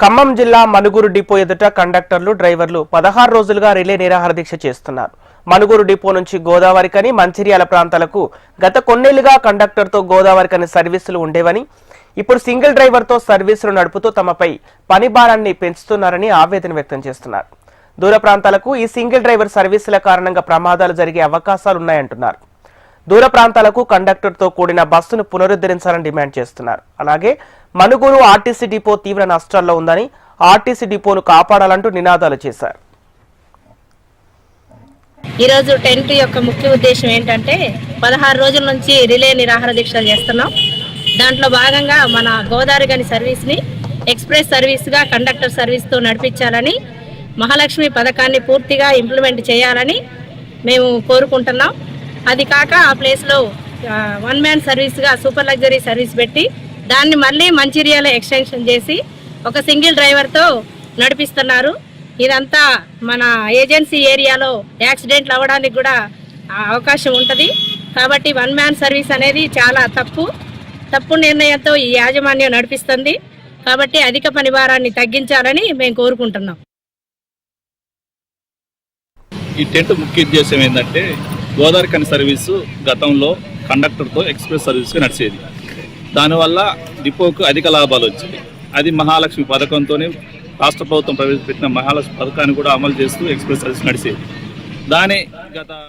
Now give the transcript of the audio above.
ఖమ్మం జిల్లా మనుగురు డిపో ఎదుట కండక్టర్లు డ్రైవర్లు పదహారు రోజులుగా రిలే నిరాహార దీక్ష చేస్తున్నారు. మనుగురు డిపో నుంచి గోదావరికని మంచిర్యాల ప్రాంతాలకు గత కొన్నేళ్ళుగా కండక్టర్తో గోదావరికని సర్వీసులు ఉండేవని ఇప్పుడు సింగిల్ డ్రైవర్తో సర్వీసులు నడుపుతూ తమపై పని భారాన్ని పెంచుతున్నారని ఆవేదన వ్యక్తం చేస్తున్నారు. దూర ప్రాంతాలకు ఈ సింగిల్ డ్రైవర్ సర్వీసుల కారణంగా ప్రమాదాలు జరిగే అవకాశాలున్నాయంటున్నారు. దూర ప్రాంతాలకు కండక్టర్తో కూడిన బస్సును పునరుద్ధరించాలని డిమాండ్ చేస్తున్నారు. అలాగే మనుగూరు ఆర్టీసీ డిపో తీవ్ర నష్టాల్లో ఉందని ఆర్టీసీ డిపోను కాపాడాలంటూ నినాదాలు చేశారు. ఈరోజు టెంట్ యొక్క ముఖ్య ఉద్దేశం ఏంటంటే పదహారు రోజుల నుంచి రిలే నిరాహార దీక్షలు చేస్తున్నాం. దాంట్లో భాగంగా మన గోదావరి గని సర్వీస్ని ఎక్స్ప్రెస్ సర్వీస్గా కండక్టర్ సర్వీస్తో నడిపించాలని మహాలక్ష్మి పథకాన్ని పూర్తిగా ఇంప్లిమెంట్ చేయాలని మేము కోరుకుంటున్నాం. అది కాక ఆ ప్లేస్లో వన్ మ్యాన్ సర్వీస్గా సూపర్ లగ్జరీ సర్వీస్ పెట్టి దాన్ని మళ్ళీ మంచిర్యాల ఎక్స్టెన్షన్ చేసి ఒక సింగిల్ డ్రైవర్తో నడిపిస్తున్నారు. ఇదంతా మన ఏజెన్సీ ఏరియాలో యాక్సిడెంట్లు అవ్వడానికి కూడా అవకాశం ఉంటుంది. కాబట్టి వన్ మ్యాన్ సర్వీస్ అనేది చాలా తప్పు. తప్పు నిర్ణయంతో ఈ యాజమాన్యం నడిపిస్తుంది. కాబట్టి అధిక పని భారాన్ని తగ్గించాలని మేము కోరుకుంటున్నాం. ఈ టెంట్ ముఖ్య ఉద్దేశం ఏంటంటే గోదావరి కని సర్వీసు గతంలో కండక్టర్తో ఎక్స్ప్రెస్ సర్వీస్గా నడిచేది. దానివల్ల డిపోకు అధిక లాభాలు వచ్చాయి అది మహాలక్ష్మి పథకంతోనే రాష్ట్ర ప్రభుత్వం ప్రవేశపెట్టిన మహాలక్ష్మి పథకాన్ని కూడా అమలు చేస్తూ ఎక్స్ప్రెస్ సర్వీస్ నడిచేది. దాని గత